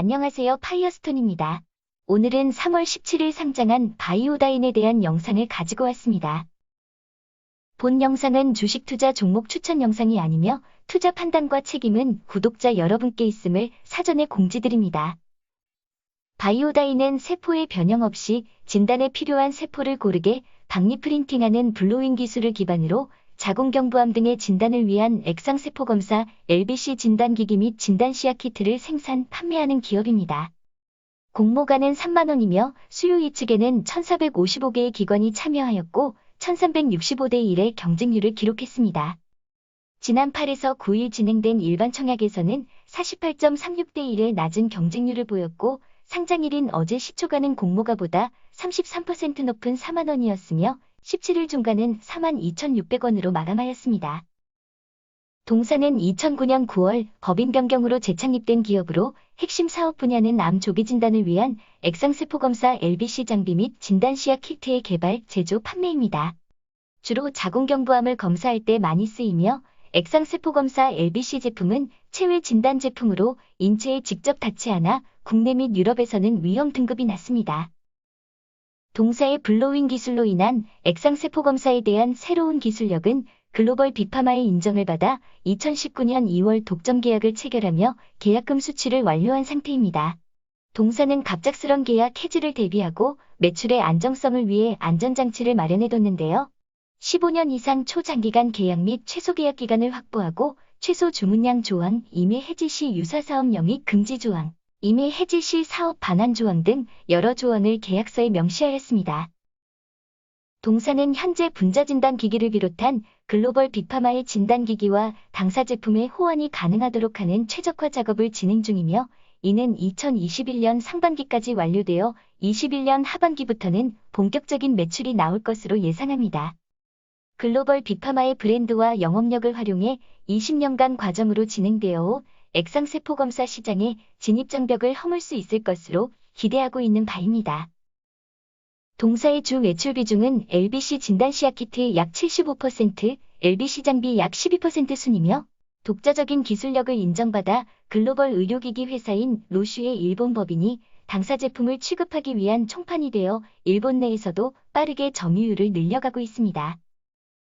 안녕하세요 파이어스톤입니다. 오늘은 3월 17일 상장한 바이오다인에 대한 영상을 가지고 왔습니다. 본 영상은 주식 투자 종목 추천 영상이 아니며 투자 판단과 책임은 구독자 여러분께 있음을 사전에 공지드립니다. 바이오다인은 세포의 변형 없이 진단에 필요한 세포를 고르게 박리 프린팅하는 블로잉 기술을 기반으로 자궁경부암 등의 진단을 위한 액상세포 검사 LBC 진단기기 및 진단시약 키트를 생산, 판매하는 기업입니다. 공모가는 3만원이며 수요 예측에는 1455개의 기관이 참여하였고 1365대 1의 경쟁률을 기록했습니다. 지난 8에서 9일 진행된 일반 청약에서는 48.36대 1의 낮은 경쟁률을 보였고 상장일인 어제 시초가는 공모가보다 33% 높은 4만원이었으며 17일 중간은 42,600원으로 마감하였습니다. 동사는 2009년 9월 법인 변경으로 재창립된 기업으로 핵심 사업 분야는 암 조기 진단을 위한 액상세포 검사 LBC 장비 및 진단 시약 키트의 개발, 제조, 판매입니다. 주로 자궁경부암을 검사할 때 많이 쓰이며 액상세포 검사 LBC 제품은 체외 진단 제품으로 인체에 직접 닿지 않아 국내 및 유럽에서는 위험 등급이 낮습니다. 동사의 블로잉 기술로 인한 액상세포 검사에 대한 새로운 기술력은 글로벌 빅파마의 인정을 받아 2019년 2월 독점 계약을 체결하며 계약금 수취를 완료한 상태입니다. 동사는 갑작스런 계약 해지를 대비하고 매출의 안정성을 위해 안전장치를 마련해뒀는데요. 15년 이상 초장기간 계약 및 최소 계약 기간을 확보하고 최소 주문량 조항, 임의 해지 시 유사 사업 영위 금지 조항, 임의 해지 시 사업 반환 조항 등 여러 조항을 계약서에 명시하였습니다. 동사는 현재 분자진단 기기를 비롯한 글로벌 빅파마의 진단기기와 당사 제품의 호환이 가능하도록 하는 최적화 작업을 진행 중이며 이는 2021년 상반기까지 완료되어 21년 하반기부터는 본격적인 매출이 나올 것으로 예상합니다. 글로벌 빅파마의 브랜드와 영업력을 활용해 20년간 과정으로 진행되어 액상세포 검사 시장에 진입장벽을 허물 수 있을 것으로 기대하고 있는 바입니다. 동사의 주 매출 비중은 LBC 진단시약 키트 약 75%, LBC 장비 약 12% 순이며 독자적인 기술력을 인정받아 글로벌 의료기기 회사인 로슈의 일본 법인이 당사 제품을 취급하기 위한 총판이 되어 일본 내에서도 빠르게 점유율을 늘려가고 있습니다.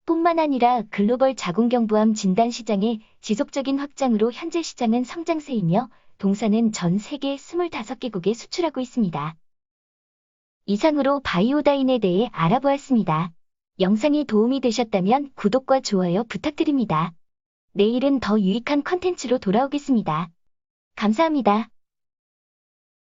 뿐만 아니라 글로벌 자궁경부암 진단 시장의 지속적인 확장으로 현재 시장은 성장세이며 동사는 전 세계 25개국에 수출하고 있습니다. 이상으로 바이오다인에 대해 알아보았습니다. 영상이 도움이 되셨다면 구독과 좋아요 부탁드립니다. 내일은 더 유익한 컨텐츠로 돌아오겠습니다. 감사합니다.